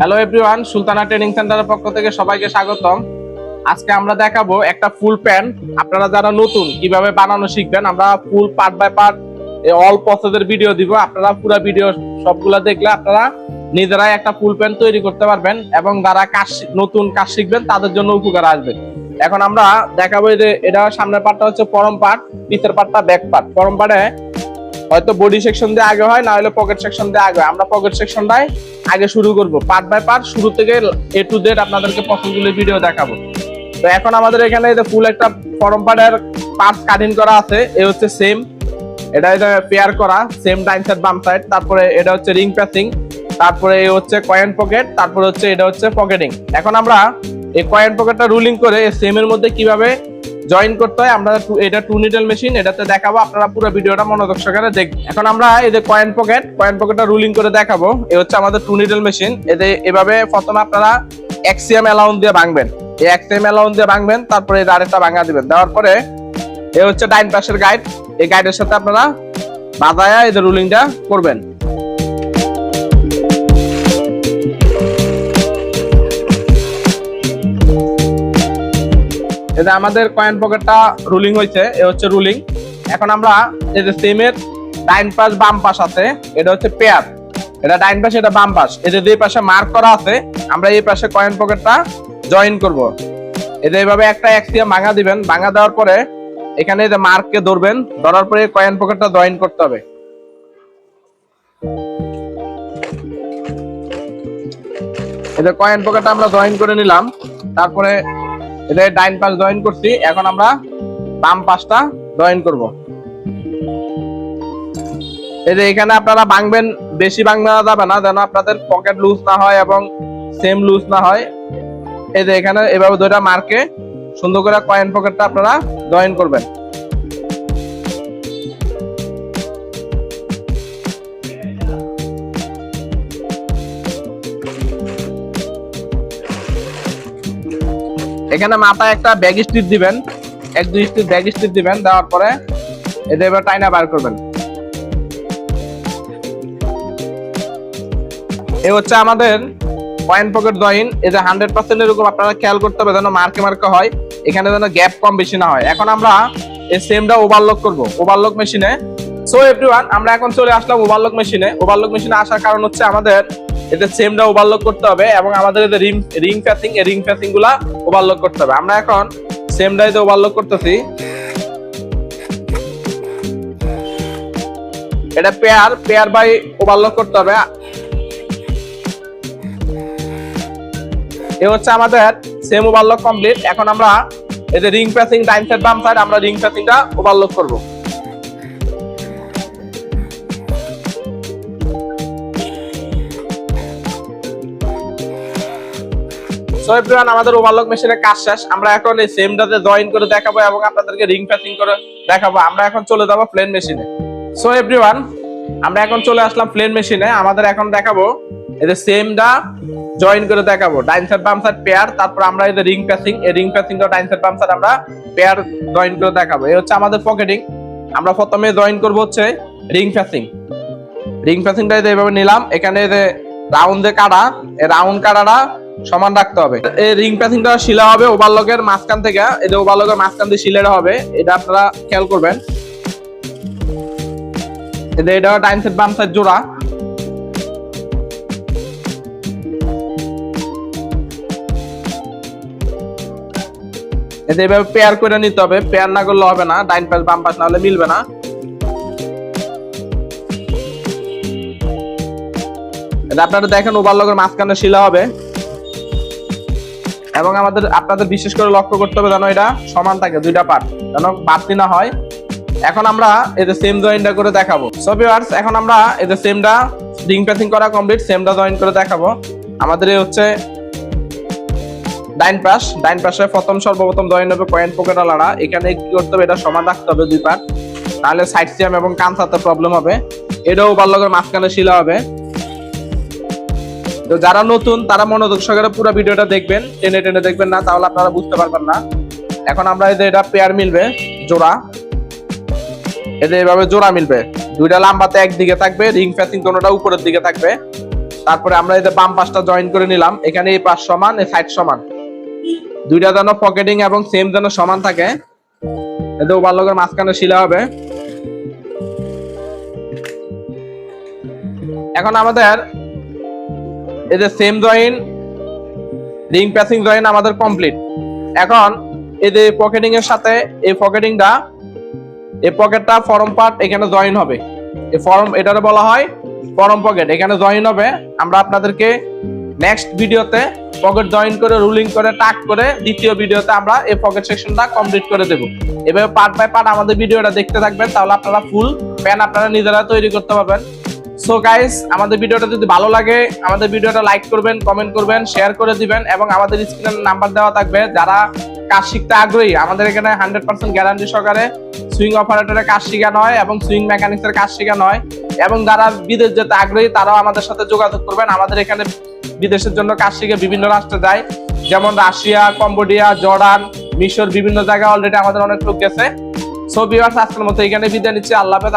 Hello everyone Sultana training সেন্টারের পক্ষ থেকে সবাইকে স্বাগতম। আজকে আমরা দেখাবো একটা ফুল প্যান্ট। আপনারা যারা নতুন, কীভাবে বানানো শিখবেন, আমরা full part by part all প্রসেসের ভিডিও দিব। আপনারা পুরো ভিডিও সবগুলা দেখলে আপনারা নিজেরাই একটা ফুল প্যান্ট তৈরি করতে পারবেন এবং যারা কাজ নতুন কাজ শিখবেন, তাদের জন্য উপকার আসবে। এখন আমরা দেখাবো যে, এটা সামনের পার্টটা হচ্ছে পরম পার্ট পিছের পার্টটা ব্যাক পার্ট পরম পার্টে হয়তো বডি সেকশন দিয়ে আগে হয় না হলে পকেট সেকশন দিয়ে আগে হয়। আমরা পকেট সেকশনটাই আগে শুরু করব পার্ট বাই পার্ট শুরু থেকে এ টু জেড আপনাদেরকে পছন্দগুলো ভিডিও দেখাবো। তো এখন আমাদের এখানে ফুল একটা ফরম পার্টের পার্টস কাটিং করা আছে, এ হচ্ছে সেম এটা এটা পেয়ার করা সেম ডাইন সাইড বাম সাইড তারপরে এটা হচ্ছে রিং প্যাসিং তারপরে এই হচ্ছে কয়েন পকেট তারপরে হচ্ছে এটা হচ্ছে পকেটিং এখন আমরা এই কয়েন পকেটটা রুলিং করে সেমের মধ্যে কীভাবে জয়েন করতে হয়, আমরা এটা টু নিডল মেশিন এটাতে দেখাবো, আপনারা পুরো ভিডিওটা মনোযোগ সহকারে দেখবেন। এখন আমরা এই যে কয়েন পকেট কয়েন পকেটটা রুলিং করে দেখাবো, এ হচ্ছে আমাদের টু নিডল মেশিন এতে এভাবে প্রথমে আপনারা এক্সিএম অ্যালাউন্স দিয়ে ভাঙবেন। এই এক্সিএম অ্যালাউন্স দিয়ে ভাঙবেন, তারপরে এই আরেকটা ভাঙা দিবেন। দেওয়ার পরে এ হচ্ছে ডাইন পাশের গাইড এই গাইডের সাথে আপনারা বাজায়া এই যে রুলিংটা করবেন। যে আমাদের কয়েন পকেটটা রুলিং হয়েছে, এ হচ্ছে রুলিং এখন আমরা এই যে সেমের ডাইন পাশ, বাম পাশ আছে, এটা হচ্ছে পেয়ার এটা ডাইন পাশ, এটা বাম পাশ। এই যে দুই পাশে মার্ক করা আছে, আমরা এই পাশে কয়েন পকেটটা জয়েন করব। যে এইভাবে একটা এক্সিয়াম ভাঙা দিবেন, ভাঙা দেওয়ার পরে এখানে যে মার্ককে ধরবেন, ধরার পরে কয়েন পকেটটা জয়েন করতে হবে। এই যে কয়েন পকেটটা আমরা জয়েন করে নিলাম, তারপরে এটা ডাইন পাশ জয়েন করছি, এখন আমরা বাম পাশটা জয়েন করব। যে এখানে আপনারা ভাঙবেন, বেশি ভাঙা যাবে না, যেন আপনাদের পকেট লুজ না হয় এবং সেম লুজ না হয়। এই যে এখানে এভাবে দুইটা মার্কে সুন্দর করে কয়েন পকেটটা আপনারা জয়েন করবেন। এখানে মাথায় একটা ব্যাগ স্টিচ দিবেন, এক, দুই স্টিচ ব্যাগ স্টিচ দিবেন, দেওয়ার পরে এদের এবার টাইনা বার করবেন। এ হচ্ছে আমাদের পয়েন্ট পকেট জয়েন এই যে হান্ড্রেড পার্সেন্ট এরকম আপনারা খেয়াল করতে হবে যেন মার্কে মার্কে হয়, এখানে যেন গ্যাপ কম বেশি না হয়। এখন আমরা এই সেমটা ওভারলক করব ওভারলক মেশিনে সো এভরিওয়ান আমরা এখন চলে আসলাম ওভারলক মেশিনে ওভারলক মেশিনে আসার কারণ হচ্ছে আমাদের এতে সেমটা ওভারলক করতে হবে এবং আমাদের এতে রিং রিং প্যাসিং এই রিং প্যাসিংগুলা ওভারলক করতে হবে। আমরা এখন সেমটা এতে ওভারলক করতেছি। এটা পেয়ার পেয়ার বাই ওভারলক করতে হবে। এ হচ্ছে আমাদের সেম ওভারলক কমপ্লিট এখন আমরা এই যে রিং প্যাসিং ডাইন সাইড বাম সাইড আমরা রিং প্যাসিংটা ওভারলক করব। সো এভরিওয়ান আমাদের ওভারলক মেশিনের কাজ শেষ। আমরা এখন এই সেমটাতে জয়েন করে দেখাবো এবং আপনাদেরকে রিং প্যাসিং করে দেখাবো। আমরা এখন চলে যাব প্লেন মেশিনে সো এভরিওয়ান আমরা এখন চলে আসলাম প্লেন মেশিনে আমাদের এখন দেখাবো, এই যে সেমটা জয়েন করে দেখাবো। ডাইন সাইড বাম সাইড পেয়ার তারপর আমরা এই যে রিং প্যাসিং এই রিং প্যাসিং ডাইন সাইড বাম সাইড আমরা পেয়ার জয়েন করে দেখাবো। এই হচ্ছে আমাদের পকেটিং আমরা প্রথমে জয়েন করব হচ্ছে রিং প্যাসিং রিং প্যাসিংটা এই যে এইভাবে নিলাম। এখানে যে রাউন্ডে কাটা, এই রাউন্ড কাটাটা সমান রাখতে হবে। এই রিং প্যাসিংটা শিলা হবে ওভারলকের মাঝখান থেকে। যে ওভারলকের মাঝখান দিয়ে শিলেটা হবে, এটা আপনারা খেয়াল করবেন। যে এটা ডাইন সাইড, বাম সাইড জোড়া। এভাবে পেয়ার করে নিতে হবে পেয়ার না করলে হবে না, ডাইন পাশ, বাম পাশ না হলে মিলবে না। এটা আপনারা দেখেন ওভারলকের মাঝখানে শিলা হবে। এবং আমাদের, আপনাদের বিশেষ করে লক্ষ্য করতে হবে যেন এটা সমান থাকে, দুইটা পার্ট যেন বাড়তি না হয়। এখন আমরা যে সেম জয়েন্টটা করে দেখাবো। সো ভিউয়ার্স এখন আমরা যে সেমটা রিং প্যাসিং করা কমপ্লিট সেমটা জয়েন করে দেখাবো। আমাদের এই হচ্ছে ডাইন পাশ, ডাইন পাশে প্রথম সর্বপ্রথম জয়েন হবে কয়েন পকেট আলাদা এখানে কি করতে হবে? এটা সমান রাখতে হবে দুই পার্ট তাহলে সাইড সিয়াম এবং কানসাতে প্রবলেম হবে। এটাও ওভারলকের মাঝখানে শিলা হবে। তো যারা নতুন, তারা মনোযোগ সহকারে পুরো ভিডিওটা দেখবেন, টেনে টেনে দেখবেন না, তাহলে আপনারা বুঝতে পারবেন না। এখন আমরা যে এটা পেয়ার মিলবে, জোড়া। এদের এভাবে জোড়া মিলবে, দুইটা লাম্বাতে একদিকে থাকবে রিং ফ্যাসিং কোনোটা উপরের দিকে থাকবে। তারপরে আমরা যে বাম পাশটা জয়েন করে নিলাম, এখানে এই পাশ সমান, এই সাইড সমান। দুইটা যেন পকেটিং এবং সেম যেন সমান থাকে। এতে ওভারলকের মাঝখানে শিলা হবে। এখন আমাদের এই যে seam join ring passing join আমাদের কমপ্লিট এখন এই যে পকেটিং এর সাথে এই পকেটিংটা এই পকেটটা ফরম পার্ট এখানে জয়েন হবে। এই ফরম এটারে বলা হয় ফরম পকেট এখানে জয়েন হবে। আমরা আপনাদেরকে নেক্সট ভিডিওতে পকেট জয়েন করে রুলিং করে টাক করে দ্বিতীয় ভিডিওতে আমরা এই পকেট সেকশনটা কমপ্লিট করে দেব। এভাবে পার্ট বাই পার্ট আমাদের ভিডিওটা দেখতে থাকবেন, তাহলে আপনারা ফুল প্যান আপনারা নিজেরা তৈরি করতে পারবেন। সো গাইস আমাদের ভিডিওটা যদি ভালো লাগে, আমাদের ভিডিওটা লাইক করবেন কমেন্ট করবেন শেয়ার করে দিবেন, এবং আমাদের স্ক্রিনের নাম্বার দেওয়া থাকবে। যারা কাজ শিখতে আগ্রহী, আমাদের এখানে হান্ড্রেড পার্সেন্ট গ্যারান্টি সহকারে সুইং অপারেটরের কাজ শেখানো হয় এবং সুইং মেকানিক্সের কাজ শেখানো হয় এবং যারা বিদেশ যেতে আগ্রহী, তারাও আমাদের সাথে যোগাযোগ করবেন। আমাদের এখানে বিদেশের জন্য কাজ শিখে বিভিন্ন রাষ্ট্রে যায়। যেমন রাশিয়া, কম্বোডিয়া, জর্ডান, মিশর, বিভিন্ন জায়গায় অলরেডি আমাদের অনেক লোক গেছে। সো বিভার্স আজকের মতো এখানে বিদায় নিচ্ছি। আল্লাহ হাফেজ